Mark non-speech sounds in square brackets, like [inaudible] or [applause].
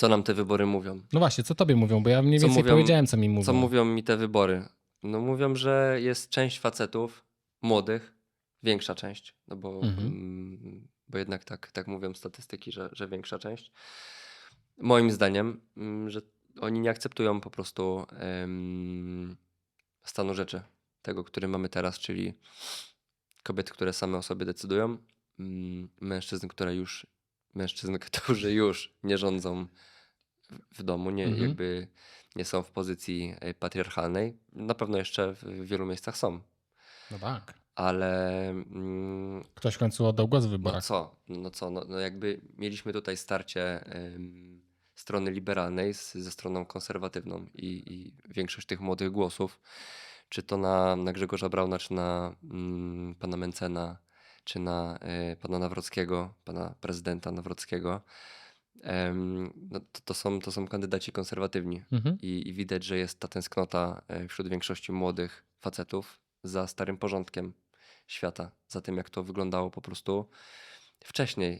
Co nam te wybory mówią? No właśnie, co tobie mówią, bo ja mniej Co więcej mówią- powiedziałem, co mi mówią. Co mówią mi te wybory? No mówią, że jest część facetów młodych, większa część, no bo, Mhm. mm, bo jednak tak, tak mówią statystyki, że, że większa część. Moim zdaniem, mm, że oni nie akceptują po prostu em, stanu rzeczy, tego, który mamy teraz, czyli kobiety, które same o sobie decydują, mm, mężczyzn, które już, mężczyzn, [laughs] którzy już nie rządzą w- domu, nie, Mhm. jakby nie są w pozycji e, patriarchalnej. Na pewno jeszcze w wielu miejscach są, No tak. ale mm, Ktoś w końcu oddał głos w no wyborach. co, no co, no, no jakby mieliśmy tutaj starcie em, strony liberalnej z, ze stroną konserwatywną i, i większość tych młodych głosów, czy to na, na Grzegorza Brauna, czy na mm, pana Mencena, czy na e, pana Nawrockiego, pana prezydenta Nawrockiego, no to, to, są, to są kandydaci konserwatywni. Mhm. I, I widać, że jest ta tęsknota e, wśród większości młodych facetów za starym porządkiem świata, za tym, jak to wyglądało po prostu wcześniej.